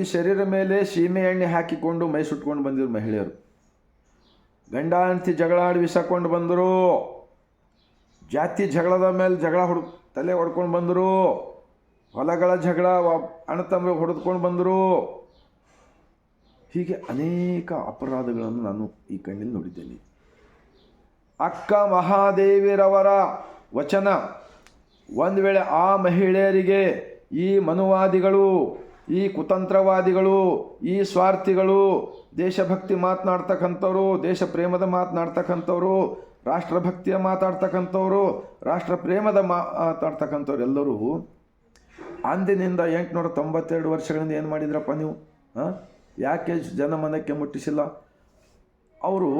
ಈ ಶರೀರ ಮೇಲೆ ಸೀಮೆ ಎಣ್ಣೆ ಹಾಕಿಕೊಂಡು ಮೈ ಸುಟ್ಕೊಂಡು ಬಂದಿರು ಮಹಿಳೆಯರು. ಗಂಡ ಅಂತಿ ಜಗಳ ಆಡಿ ಬಿಸಾಕೊಂಡು ಬಂದರು. ಜಾತಿ ಜಗಳದ ಮೇಲೆ ಜಗಳ ಹೊಡ್ ತಲೆ ಹೊಡ್ಕೊಂಡು ಬಂದರು. ಹೊಲಗಳ ಜಗಳ ಅಣ್ಣ ಹೊಡೆದುಕೊಂಡು ಬಂದರು. ಹೀಗೆ ಅನೇಕ ಅಪರಾಧಗಳನ್ನು ನಾನು ಈ ಕಣ್ಣಲ್ಲಿ ನೋಡಿದ್ದೇನೆ. ಅಕ್ಕ ಮಹಾದೇವಿರವರ ವಚನ, ಒಂದು ವೇಳೆ ಆ ಮಹಿಳೆಯರಿಗೆ ಈ ಮನುವಾದಿಗಳು, ಈ ಕುತಂತ್ರವಾದಿಗಳು, ಈ ಸ್ವಾರ್ಥಿಗಳು, ದೇಶಭಕ್ತಿ ಮಾತನಾಡ್ತಕ್ಕಂಥವ್ರು ದೇಶ ಪ್ರೇಮದ ಮಾತನಾಡ್ತಕ್ಕಂಥವ್ರು ರಾಷ್ಟ್ರಭಕ್ತಿಯ ಮಾತಾಡ್ತಕ್ಕಂಥವರು ರಾಷ್ಟ್ರ ಪ್ರೇಮದ ಮಾತಾಡ್ತಕ್ಕಂಥವ್ರು ಎಲ್ಲರೂ ಅಂದಿನಿಂದ ಎಂಟುನೂರ ತೊಂಬತ್ತೆರಡು ವರ್ಷಗಳಿಂದ ಏನು ಮಾಡಿದ್ರಪ್ಪ ನೀವು? ಹಾಂ? ಯಾಕೆ ಜನಮನಕ್ಕೆ ಮುಟ್ಟಿಸಿಲ್ಲ? ಅವರು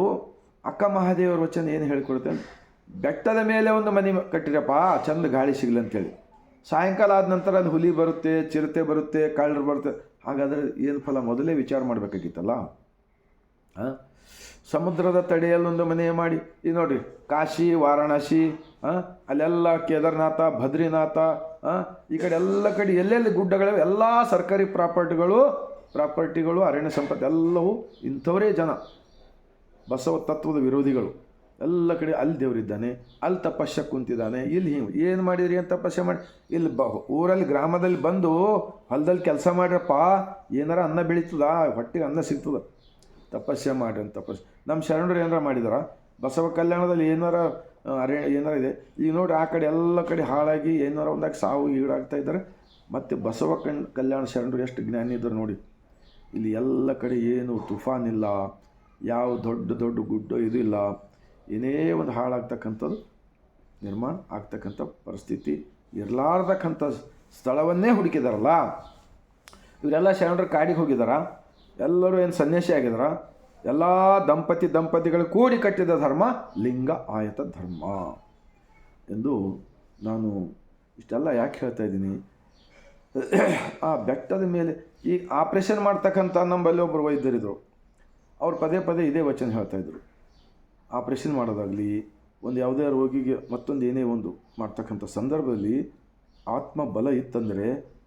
ಅಕ್ಕ ಮಹಾದೇವರ ವಚನ ಏನು ಹೇಳ್ಕೊಡ್ತೇನೆ ಬೆಟ್ಟದ ಮೇಲೆ ಒಂದು ಮನೆ ಕಟ್ಟಿರಪ್ಪ, ಚಂದ ಗಾಳಿ ಸಿಗಲಿ ಅಂತೇಳಿ. ಸಾಯಂಕಾಲ ಆದ ನಂತರ ಅದು ಹುಲಿ ಬರುತ್ತೆ, ಚಿರತೆ ಬರುತ್ತೆ ಕಳ್ಳರು ಬರುತ್ತೆ. ಹಾಗಾದರೆ ಏನು ಫಲ? ಮೊದಲೇ ವಿಚಾರ ಮಾಡಬೇಕಾಗಿತ್ತಲ್ಲ? ಹಾಂ? ಸಮುದ್ರದ ತಡೆಯಲ್ಲೊಂದು ಮನೆ ಮಾಡಿ. ಇದು ನೋಡಿ, ಕಾಶಿ, ವಾರಾಣಸಿ ಅಲ್ಲೆಲ್ಲ ಕೇದಾರ್ನಾಥ ಬದ್ರಿನಾಥ ಈ ಕಡೆ ಎಲ್ಲ ಕಡೆ ಎಲ್ಲೆಲ್ಲಿ ಗುಡ್ಡಗಳಿವೆ, ಎಲ್ಲ ಸರ್ಕಾರಿ ಪ್ರಾಪರ್ಟಿಗಳು ಪ್ರಾಪರ್ಟಿಗಳು, ಅರಣ್ಯ ಸಂಪತ್ತು ಎಲ್ಲವೂ ಇಂಥವರೇ ಜನ. ಬಸವ ತತ್ವದ ವಿರೋಧಿಗಳು. ಎಲ್ಲ ಕಡೆ ಅಲ್ಲಿ ದೇವರಿದ್ದಾನೆ ಅಲ್ಲಿ ತಪಸ್ಯ ಕುಂತಿದ್ದಾನೆ, ಇಲ್ಲಿ ಹಿಂಗೆ ಏನು ಮಾಡಿದ್ರಿ ಅಂತ ತಪಸ್ಯ ಮಾಡಿ. ಇಲ್ಲಿ ಬ, ಊರಲ್ಲಿ, ಗ್ರಾಮದಲ್ಲಿ ಬಂದು ಹೊಲದಲ್ಲಿ ಕೆಲಸ ಮಾಡ್ರಪ್ಪ, ಏನಾರ ಅನ್ನ ಬೆಳೀತದ, ಹೊಟ್ಟೆಗೆ ಅನ್ನ ಸಿಗ್ತದ. ತಪಸ್ಯ ಮಾಡ್ರಿ ಅಂತ ತಪಸ್ಸೆ ನಮ್ಮ ಶರಣರು ಏನಾರ ಮಾಡಿದಾರ? ಬಸವ ಕಲ್ಯಾಣದಲ್ಲಿ ಏನಾರ ಅರೆ, ಏನಾರ ಇದೆ? ಈಗ ನೋಡಿ ಆ ಕಡೆ ಎಲ್ಲ ಕಡೆ ಹಾಳಾಗಿ ಏನಾರ ಒಂದಾಗಿ ಸಾವು ಈಡಾಗ್ತಾ ಇದ್ದಾರೆ. ಮತ್ತು ಬಸವ ಕಣ್ ಕಲ್ಯಾಣ ಶರಣರು ಎಷ್ಟು ಜ್ಞಾನಿ ಇದ್ದರು ನೋಡಿ. ಇಲ್ಲಿ ಎಲ್ಲ ಕಡೆ ಏನು ತುಫಾನ್ ಇಲ್ಲ, ಯಾವ ದೊಡ್ಡ ದೊಡ್ಡ ಗುಡ್ಡ ಇದು ಇಲ್ಲ. ಏನೇ ಒಂದು ಹಾಳಾಗ್ತಕ್ಕಂಥದ್ದು, ನಿರ್ಮಾಣ ಆಗ್ತಕ್ಕಂಥ ಪರಿಸ್ಥಿತಿ ಇರಲಾರ್ದಕ್ಕಂಥ ಸ್ಥಳವನ್ನೇ ಹುಡುಕಿದಾರಲ್ಲ. ಇವರೆಲ್ಲ ಶರಣರು ಕಾಡಿಗೆ ಹೋಗಿದಾರ. ಎಲ್ಲರೂ ಏನು ಸನ್ಯಾಸಿ ಆಗಿದಾರ? ಎಲ್ಲ ದಂಪತಿ ದಂಪತಿಗಳು ಕೂಡಿ ಕಟ್ಟಿದ ಧರ್ಮ, ಲಿಂಗ ಆಯತ ಧರ್ಮ ಎಂದು ನಾನು ಇಷ್ಟೆಲ್ಲ ಯಾಕೆ ಹೇಳ್ತಾ ಇದ್ದೀನಿ? ಆ ಬೆಟ್ಟದ ಮೇಲೆ ಈ ಆಪ್ರೇಷನ್ ಮಾಡ್ತಕ್ಕಂಥ ನಮ್ಮಲ್ಲಿ ಒಬ್ಬರು ವೈದ್ಯರಿದ್ದರು ಅವ್ರು ಪದೇ ಪದೇ ಇದೇ ವಚನ ಹೇಳ್ತಾ ಇದ್ರು. ಆಪ್ರೇಷನ್ ಮಾಡೋದಾಗಲಿ, ಒಂದು ಯಾವುದೇ ರೋಗಿಗೆ ಮತ್ತೊಂದು ಏನೇ ಒಂದು ಮಾಡ್ತಕ್ಕಂಥ ಸಂದರ್ಭದಲ್ಲಿ ಆತ್ಮ ಬಲ ಇತ್ತಂದರೆ,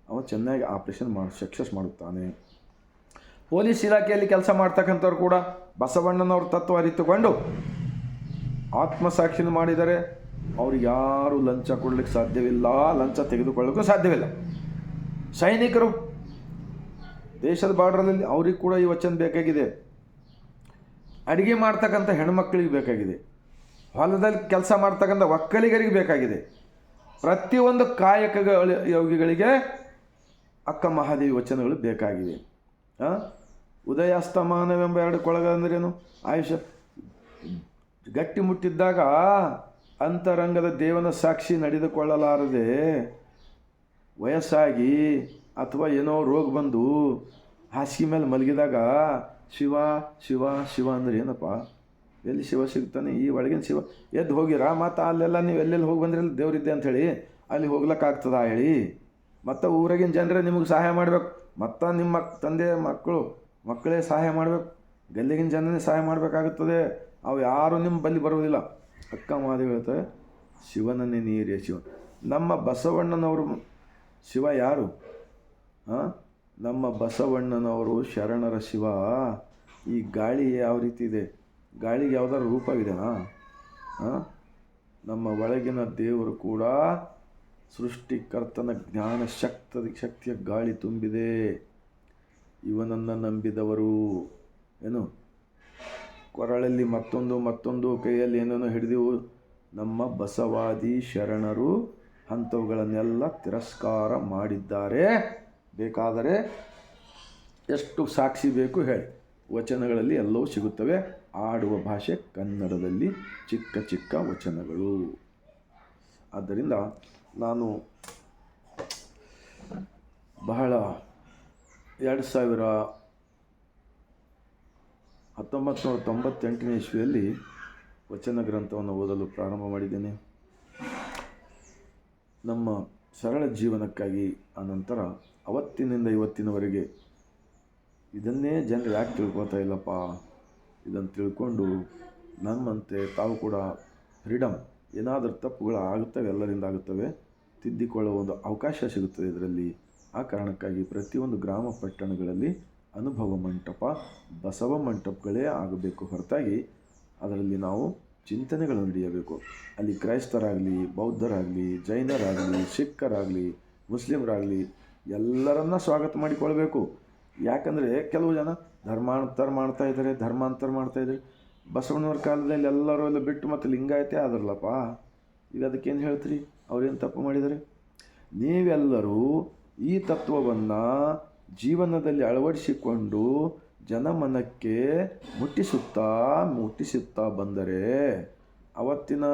ಅವ ಚೆನ್ನಾಗಿ ಆಪ್ರೇಷನ್ ಮಾಡಿ ಸಕ್ಸಸ್ ಮಾಡುತ್ತಾನೆ. ಪೊಲೀಸ್ ಇಲಾಖೆಯಲ್ಲಿ ಕೆಲಸ ಮಾಡ್ತಕ್ಕಂಥವ್ರು ಕೂಡ ಬಸವಣ್ಣನವ್ರ ತತ್ವ ಅರಿತುಕೊಂಡು ಆತ್ಮಸಾಕ್ಷಿನ ಮಾಡಿದರೆ ಅವ್ರಿಗೆ ಯಾರು ಲಂಚ ಕೊಡಲಿಕ್ಕೆ ಸಾಧ್ಯವಿಲ್ಲ, ಲಂಚ ತೆಗೆದುಕೊಳ್ಳೋಕ್ಕೂ ಸಾಧ್ಯವಿಲ್ಲ. ಸೈನಿಕರು ದೇಶದ ಬಾರ್ಡ್ರಲ್ಲಿ ಅವ್ರಿಗೆ ಕೂಡ ಈ ವಚನ ಬೇಕಾಗಿದೆ. ಅಡಿಗೆ ಮಾಡ್ತಕ್ಕಂಥ ಹೆಣ್ಮಕ್ಳಿಗೆ ಬೇಕಾಗಿದೆ. ಹೊಲದಲ್ಲಿ ಕೆಲಸ ಮಾಡ್ತಕ್ಕಂಥ ಒಕ್ಕಲಿಗರಿಗೆ ಬೇಕಾಗಿದೆ. ಪ್ರತಿಯೊಂದು ಕಾಯಕಗಳ ಯೋಗಿಗಳಿಗೆ ಅಕ್ಕ ಮಹಾದೇವಿ ವಚನಗಳು ಬೇಕಾಗಿವೆ? ಉದಯಾಸ್ತಮಾನವೆಂಬ ಎರಡು ಕೊಳಗ ಅಂದ್ರೇನು ಆಯುಷ. ಗಟ್ಟಿ ಮುಟ್ಟಿದ್ದಾಗ ಅಂತರಂಗದ ದೇವನ ಸಾಕ್ಷಿ ನಡೆದುಕೊಳ್ಳಲಾರದೆ ವಯಸ್ಸಾಗಿ ಅಥವಾ ಏನೋ ರೋಗ ಬಂದು ಹಾಸಿಗೆ ಮೇಲೆ ಮಲಗಿದಾಗ ಶಿವ ಶಿವ ಶಿವ ಅಂದ್ರೆ ಏನಪ್ಪ? ಎಲ್ಲಿ ಶಿವ ಸಿಗ್ತಾನೆ? ಈ ಒಳಗಿನ ಶಿವ. ಎದ್ದು ಹೋಗಿರಾ ಮತ್ತು ಅಲ್ಲೆಲ್ಲ ನೀವು ಎಲ್ಲೆಲ್ಲಿ ಹೋಗಿ ದೇವರಿದ್ದೆ ಅಂತ ಹೇಳಿ. ಅಲ್ಲಿ ಹೋಗ್ಲಿಕ್ಕಾಗ್ತದ ಹೇಳಿ. ಮತ್ತು ಊರಾಗಿನ ಜನರೇ ನಿಮಗೆ ಸಹಾಯ ಮಾಡಬೇಕು. ಮತ್ತು ನಿಮ್ಮ ತಂದೆ ಮಕ್ಕಳು, ಮಕ್ಕಳೇ ಸಹಾಯ ಮಾಡಬೇಕು. ಗಲ್ಲಿಗಿನ ಜನನೇ ಸಹಾಯ ಮಾಡಬೇಕಾಗುತ್ತದೆ. ಅವು ಯಾರು ನಿಮ್ಮ ಬಲ್ಲಿ ಬರುವುದಿಲ್ಲ. ಅಕ್ಕ ಮಾದೇವಿ ಹೇಳ್ತಾರೆ, ಶಿವನನ್ನೇ ನೀರಿಯ ಶಿವ. ನಮ್ಮ ಬಸವಣ್ಣನವರು ಶಿವ ಯಾರು? ಹಾಂ? ನಮ್ಮ ಬಸವಣ್ಣನವರು ಶರಣರ ಶಿವ. ಈ ಗಾಳಿ ಯಾವ ರೀತಿ ಇದೆ? ಗಾಳಿಗೆ ಯಾವ್ದಾದ್ರು ಹಾಂ ಹಾಂ? ನಮ್ಮ ಒಳಗಿನ ದೇವರು ಕೂಡ ಸೃಷ್ಟಿಕರ್ತನ ಜ್ಞಾನ ಶಕ್ತ ಶಕ್ತಿಯ ಗಾಳಿ ತುಂಬಿದೆ. ಇವನನ್ನು ನಂಬಿದವರು. ಏನು? ಕೊರಳಲ್ಲಿ ಮತ್ತೊಂದು ಮತ್ತೊಂದು ಕೈಯಲ್ಲಿ ಏನೇನೋ ಹಿಡಿದಿವು. ನಮ್ಮ ಬಸವಾದಿ ಶರಣರು ಅಂಥವುಗಳನ್ನೆಲ್ಲ ತಿರಸ್ಕಾರ ಮಾಡಿದ್ದಾರೆ. ಬೇಕಾದರೆ ಎಷ್ಟು ಸಾಕ್ಷಿ ಬೇಕು ಹೇಳಿ. ವಚನಗಳಲ್ಲಿ ಎಲ್ಲವೂ ಸಿಗುತ್ತವೆ. ಆಡುವ ಭಾಷೆ ಕನ್ನಡದಲ್ಲಿ ಚಿಕ್ಕ ಚಿಕ್ಕ ವಚನಗಳು. ಆದ್ದರಿಂದ ನಾನು ಬಹಳ ಎರಡು ಸಾವಿರ ಹತ್ತೊಂಬತ್ತು ನೂರ ತೊಂಬತ್ತೆಂಟನೇ ಇಸ್ವಿಯಲ್ಲಿ ವಚನ ಗ್ರಂಥವನ್ನು ಓದಲು ಪ್ರಾರಂಭ ಮಾಡಿದ್ದೇನೆ. ನಮ್ಮ ಸರಳ ಜೀವನಕ್ಕಾಗಿ ಆನಂತರ ಅವತ್ತಿನಿಂದ ಇವತ್ತಿನವರೆಗೆ ಇದನ್ನೇ ಜನರು ಯಾಕೆ ತಿಳ್ಕೊತಾ ಇಲ್ಲಪ್ಪ? ಇದನ್ನು ತಿಳ್ಕೊಂಡು ನಮ್ಮಂತೆ ತಾವು ಕೂಡ ಫ್ರೀಡಮ್ ಏನಾದರೂ ತಪ್ಪುಗಳು ಆಗುತ್ತವೆ, ಎಲ್ಲರಿಂದ ಆಗುತ್ತವೆ. ತಿದ್ದಿಕೊಳ್ಳುವ ಒಂದು ಅವಕಾಶ ಸಿಗುತ್ತದೆ ಇದರಲ್ಲಿ. ಆ ಕಾರಣಕ್ಕಾಗಿ ಪ್ರತಿಯೊಂದು ಗ್ರಾಮ ಪಟ್ಟಣಗಳಲ್ಲಿ ಅನುಭವ ಮಂಟಪ, ಬಸವ ಮಂಟಪಗಳೇ ಆಗಬೇಕು ಹೊರತಾಗಿ ಅದರಲ್ಲಿ ನಾವು ಚಿಂತನೆಗಳನ್ನು ನಡೆಯಬೇಕು. ಅಲ್ಲಿ ಕ್ರೈಸ್ತರಾಗಲಿ, ಬೌದ್ಧರಾಗಲಿ, ಜೈನರಾಗಲಿ, ಸಿಖ್ಖರಾಗಲಿ, ಮುಸ್ಲಿಮರಾಗಲಿ ಎಲ್ಲರನ್ನ ಸ್ವಾಗತ ಮಾಡಿಕೊಳ್ಬೇಕು. ಯಾಕಂದರೆ ಕೆಲವು ಜನ ಧರ್ಮಾಂತರ ಮಾಡ್ತಾ ಇದ್ದಾರೆ, ಧರ್ಮಾಂತರ ಮಾಡ್ತಾ ಇದ್ದಾರೆ. ಬಸವಣ್ಣವ್ರ ಕಾಲದಲ್ಲಿ ಎಲ್ಲರೂ ಎಲ್ಲ ಬಿಟ್ಟು ಮತ್ತು ಲಿಂಗಾಯತೆ ಆದ್ರಲ್ಲಪ್ಪ. ಈಗ ಅದಕ್ಕೇನು ಹೇಳ್ತೀರಿ? ಅವ್ರೇನು ತಪ್ಪು ಮಾಡಿದ್ದಾರೆ? ನೀವೆಲ್ಲರೂ ಈ ತತ್ವವನ್ನು ಜೀವನದಲ್ಲಿ ಅಳವಡಿಸಿಕೊಂಡು ಜನಮನಕ್ಕೆ ಮುಟ್ಟಿಸುತ್ತಾ ಮುಟ್ಟಿಸುತ್ತಾ ಬಂದರೆ ಅವತ್ತಿನ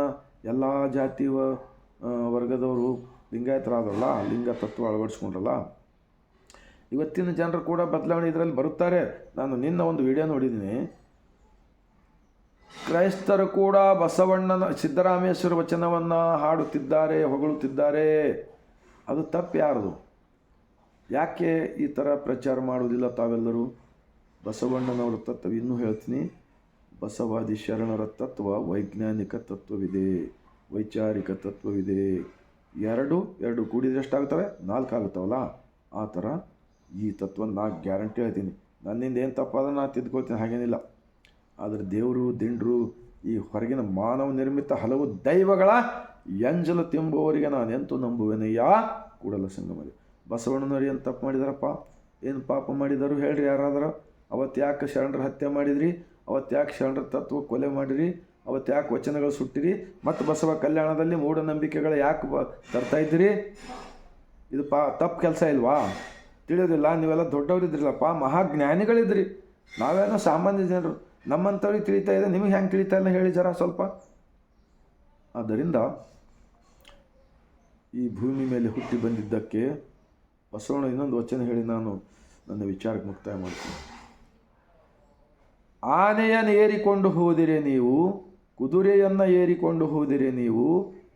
ಎಲ್ಲ ಜಾತಿ ವರ್ಗದವರು ಲಿಂಗಾಯತರಾದ್ರಲ್ಲ ಲಿಂಗ ತತ್ವ ಅಳವಡಿಸ್ಕೊಂಡ್ರಲ್ಲ? ಇವತ್ತಿನ ಜನರು ಕೂಡ ಬದಲಾವಣೆ ಇದರಲ್ಲಿ ಬರುತ್ತಾರೆ. ನಾನು ನಿನ್ನ ಒಂದು ವಿಡಿಯೋ ನೋಡಿದ್ದೀನಿ. ಕ್ರೈಸ್ತರು ಕೂಡ ಬಸವಣ್ಣನ, ಸಿದ್ದರಾಮೇಶ್ವರ ವಚನವನ್ನು ಹಾಡುತ್ತಿದ್ದಾರೆ, ಹೊಗಳುತ್ತಿದ್ದಾರೆ. ಅದು ತಪ್ಪು ಯಾರದು? ಯಾಕೆ ಈ ಥರ ಪ್ರಚಾರ ಮಾಡುವುದಿಲ್ಲ ತಾವೆಲ್ಲರೂ? ಬಸವಣ್ಣನವರ ತತ್ವ ಇನ್ನೂ ಹೇಳ್ತೀನಿ. ಬಸವಾದಿ ಶರಣರ ತತ್ವ ವೈಜ್ಞಾನಿಕ ತತ್ವವಿದೆ, ವೈಚಾರಿಕ ತತ್ವವಿದೆ. ಎರಡು ಎರಡು ಕೂಡಿದ್ರೆ ಎಷ್ಟಾಗ್ತವೆ? ನಾಲ್ಕು ಆಗುತ್ತವಲ್ಲ ಆ ಥರ ಈ ತತ್ವ ನಾ ಗ್ಯಾರಂಟಿ ಹೇಳ್ತೀನಿ. ನನ್ನಿಂದ ಏನು ತಪ್ಪಾದ್ರೆ ನಾನು ತಿದ್ಕೊಳ್ತೀನಿ, ಹಾಗೇನಿಲ್ಲ. ಆದರೆ ದೇವರು, ದಿಂಡ್ರು, ಈ ಹೊರಗಿನ ಮಾನವ ನಿರ್ಮಿತ ಹಲವು ದೈವಗಳ ಎಂಜಲು ತಿಂಬುವವರಿಗೆ ನಾನು ಎಂತೂ ನಂಬುವೆನಯ್ಯ? ಕೂಡಲ ಸಂಗಮಲ್ಲಿ ಬಸವಣ್ಣನವ್ರು ಏನು ತಪ್ಪು ಮಾಡಿದಾರಪ್ಪ? ಏನು ಪಾಪ ಮಾಡಿದರು ಹೇಳ್ರಿ ಯಾರಾದರೂ? ಅವತ್ತು ಯಾಕೆ ಶರಣರ ಹತ್ಯೆ ಮಾಡಿದ್ರಿ? ಅವತ್ತು ಯಾಕೆ ಶರಣರ ತತ್ವ ಕೊಲೆ ಮಾಡಿರಿ? ಅವತ್ತು ಯಾಕೆ ವಚನಗಳು ಸುಟ್ಟಿರಿ? ಮತ್ತು ಬಸವ ಕಲ್ಯಾಣದಲ್ಲಿ ಮೂಢನಂಬಿಕೆಗಳು ಯಾಕೆ ಬ ತರ್ತಾ ಇದ್ದೀರಿ? ಇದು ಪಾ ತಪ್ಪು ಕೆಲಸ ಇಲ್ವಾ? ತಿಳಿಯೋದಿಲ್ಲ, ನೀವೆಲ್ಲ ದೊಡ್ಡವರಿದ್ರಲ್ಲಪ್ಪ, ಮಹಾಜ್ಞಾನಿಗಳಿದ್ರಿ. ನಾವೇನೋ ಸಾಮಾನ್ಯ ಜನರು. ನಮ್ಮಂಥವ್ರಿಗೆ ತಿಳಿತಾ ಇದೆ, ನಿಮಗೆ ಹೆಂಗೆ ತಿಳಿತಾ ಇಲ್ಲ ಹೇಳಿ ಜರ ಸ್ವಲ್ಪ. ಆದ್ದರಿಂದ ಈ ಭೂಮಿ ಮೇಲೆ ಹುಟ್ಟಿ ಬಂದಿದ್ದಕ್ಕೆ ಬಸವಣ್ಣ ಇನ್ನೊಂದು ವಚನ ಹೇಳಿ ನಾನು ನನ್ನ ವಿಚಾರಕ್ಕೆ ಮುಕ್ತಾಯ ಮಾಡ್ತೀನಿ. ಆನೆಯನ್ನು ಏರಿಕೊಂಡು ಹೋದಿರೆ ನೀವು, ಕುದುರೆಯನ್ನು ಏರಿಕೊಂಡು ಹೋದಿರೆ ನೀವು,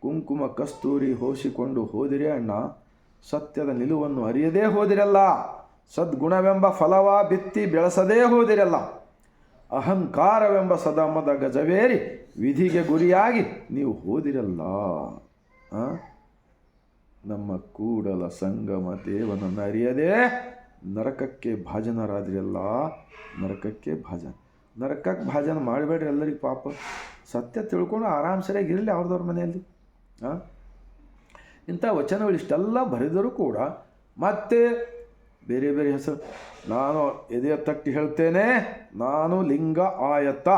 ಕುಂಕುಮ ಕಸ್ತೂರಿ ಹೋಸಿಕೊಂಡು ಹೋದಿರೆ ಅಣ್ಣ, ಸತ್ಯದ ನಿಲುವನ್ನು ಅರಿಯದೇ ಹೋದಿರಲ್ಲ, ಸದ್ಗುಣವೆಂಬ ಫಲವ ಬಿತ್ತಿ ಬೆಳೆಸದೇ ಹೋದಿರಲ್ಲ. ಅಹಂಕಾರವೆಂಬ ಸದಮದ ಗಜವೇರಿ ವಿಧಿಗೆ ಗುರಿಯಾಗಿ ನೀವು ಹೋದಿರಲ್ಲ? ನಮ್ಮ ಕೂಡಲ ಸಂಗಮ ದೇವನನ್ನು ಅರಿಯದೆ ನರಕಕ್ಕೆ ಭಾಜನರಾದ್ರಲ್ಲ ನರಕಕ್ಕೆ ಭಾಜನ. ನರಕಕ್ಕೆ ಭಾಜನ ಮಾಡಬೇಡ್ರಿ ಎಲ್ಲರಿಗೆ ಪಾಪ. ಸತ್ಯ ತಿಳ್ಕೊಂಡು ಆರಾಮ್ ಸರಿಯಾಗಿ ಇರಲಿ ಅವ್ರದವ್ರ ಮನೆಯಲ್ಲಿ. ಹಾಂ ಇಂಥ ವಚನಗಳು ಇಷ್ಟೆಲ್ಲ ಬರೆದರೂ ಕೂಡ ಮತ್ತೆ ಬೇರೆ ಬೇರೆ ಹೆಸರು. ನಾನು ಎದೆಯ ತಟ್ಟಿ ಹೇಳ್ತೇನೆ, ನಾನು ಲಿಂಗ ಆಯತ್ತ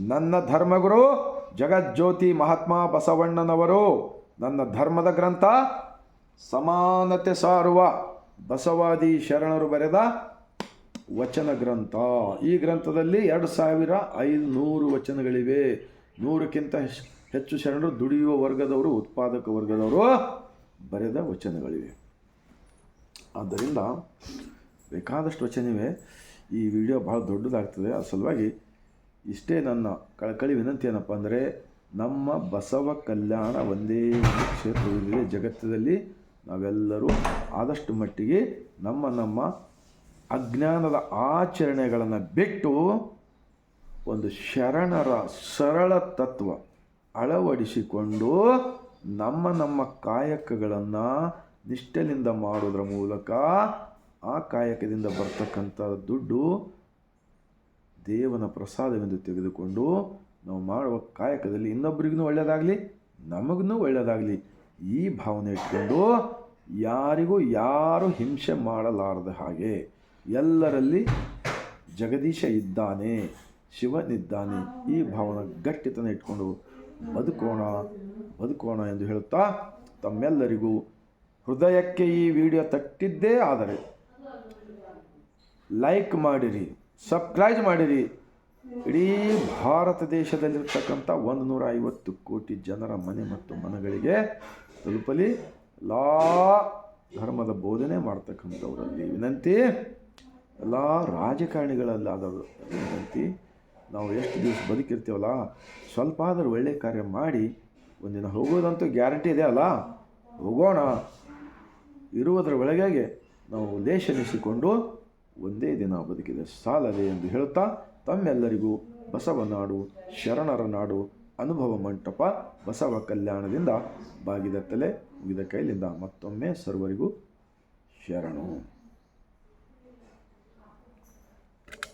ನನ್ನ ಧರ್ಮಗುರು ಜಗಜ್ಯೋತಿ ಮಹಾತ್ಮ ಬಸವಣ್ಣನವರು. ನನ್ನ ಧರ್ಮದ ಗ್ರಂಥ ಸಮಾನತೆ ಸಾರುವ ಬಸವಾದಿ ಶರಣರು ಬರೆದ ವಚನ ಗ್ರಂಥ. ಈ ಗ್ರಂಥದಲ್ಲಿ ಎರಡು ಸಾವಿರ ಐದುನೂರು ವಚನಗಳಿವೆ. ನೂರಕ್ಕಿಂತ ಹೆಚ್- ಹೆಚ್ಚು ಶರಣರು ದುಡಿಯುವ ವರ್ಗದವರು, ಉತ್ಪಾದಕ ವರ್ಗದವರು ಬರೆದ ವಚನಗಳಿವೆ. ಆದ್ದರಿಂದ ಬೇಕಾದಷ್ಟು ವಚನವೇ ಈ ವಿಡಿಯೋ ಭಾಳ ದೊಡ್ಡದಾಗ್ತದೆ. ಆ ಸಲುವಾಗಿ ಇಷ್ಟೇ ನನ್ನ ಕಳಕಳಿ ವಿನಂತಿ ಏನಪ್ಪ ಅಂದರೆ, ನಮ್ಮ ಬಸವ ಕಲ್ಯಾಣ ಒಂದೇ ಕ್ಷೇತ್ರವಿದೆ ಜಗತ್ತದಲ್ಲಿ ನಾವೆಲ್ಲರೂ ಆದಷ್ಟು ಮಟ್ಟಿಗೆ ನಮ್ಮ ನಮ್ಮ ಅಜ್ಞಾನದ ಆಚರಣೆಗಳನ್ನು ಬಿಟ್ಟು ಒಂದು ಶರಣರ ಸರಳ ತತ್ವ ಅಳವಡಿಸಿಕೊಂಡು ನಮ್ಮ ನಮ್ಮ ಕಾಯಕಗಳನ್ನು ನಿಷ್ಠೆಯಿಂದ ಮಾಡೋದ್ರ ಮೂಲಕ ಆ ಕಾಯಕದಿಂದ ಬರ್ತಕ್ಕಂಥ ದುಡ್ಡು ದೇವನ ಪ್ರಸಾದವೆಂದು ತೆಗೆದುಕೊಂಡು ನಾವು ಮಾಡುವ ಕಾಯಕದಲ್ಲಿ ಇನ್ನೊಬ್ಬರಿಗೂ ಒಳ್ಳೆಯದಾಗಲಿ, ನಮಗೂ ಒಳ್ಳೆಯದಾಗಲಿ ಈ ಭಾವನೆ ಇಟ್ಕೊಂಡು ಯಾರಿಗೂ ಯಾರು ಹಿಂಸೆ ಮಾಡಲಾರದ ಹಾಗೆ ಎಲ್ಲರಲ್ಲಿ ಜಗದೀಶ ಇದ್ದಾನೆ, ಶಿವನಿದ್ದಾನೆ ಈ ಭಾವನೆ ಗಟ್ಟಿತನ ಇಟ್ಕೊಂಡು ಬದುಕೋಣ ಬದುಕೋಣ ಎಂದು ಹೇಳುತ್ತಾ ತಮ್ಮೆಲ್ಲರಿಗೂ ಹೃದಯಕ್ಕೆ ಈ ವಿಡಿಯೋ ತಟ್ಟಿದ್ದೇ ಆದರೆ ಲೈಕ್ ಮಾಡಿರಿ, ಸಬ್ಸ್ಕ್ರೈಬ್ ಮಾಡಿರಿ. ಇಡೀ ಭಾರತ ದೇಶದಲ್ಲಿರ್ತಕ್ಕಂಥ ಒಂದು ನೂರ ಐವತ್ತು ಕೋಟಿ ಜನರ ಮನೆ ಮತ್ತು ಮನಗಳಿಗೆ ತಲುಪಲಿ ಎಲ್ಲ ಧರ್ಮದ ಬೋಧನೆ ಮಾಡ್ತಕ್ಕಂಥವರಲ್ಲಿ ವಿನಂತಿ. ಎಲ್ಲ ರಾಜಕಾರಣಿಗಳಲ್ಲಾದವರು ವಿನಂತಿ. ನಾವು ಎಷ್ಟು ದಿವಸ ಬದುಕಿರ್ತೀವಲ್ಲ ಸ್ವಲ್ಪ ಆದರೂ ಒಳ್ಳೆಯ ಕಾರ್ಯ ಮಾಡಿ, ಒಂದಿನ ಹೋಗೋದಂತೂ ಗ್ಯಾರಂಟಿ ಇದೆ ಅಲ್ಲ? ಹೋಗೋಣ. ಇರುವುದರ ಒಳಗಾಗಿ ನಾವು ಲೇಷನಿಸಿಕೊಂಡು ಒಂದೇ ದಿನ ಬದುಕಿದೆ ಸಾಲದೆ ಎಂದು ಹೇಳುತ್ತಾ ತಮ್ಮೆಲ್ಲರಿಗೂ ಬಸವನಾಡು ಶರಣರ ನಾಡು, ಅನುಭವ ಮಂಟಪ, ಬಸವ ಕಲ್ಯಾಣದಿಂದ ಬಾಗಿದ ತಲೆ ಮುಗಿದ ಕೈಲಿಂದ ಮತ್ತೊಮ್ಮೆ ಸರ್ವರಿಗೂ ಶರಣು.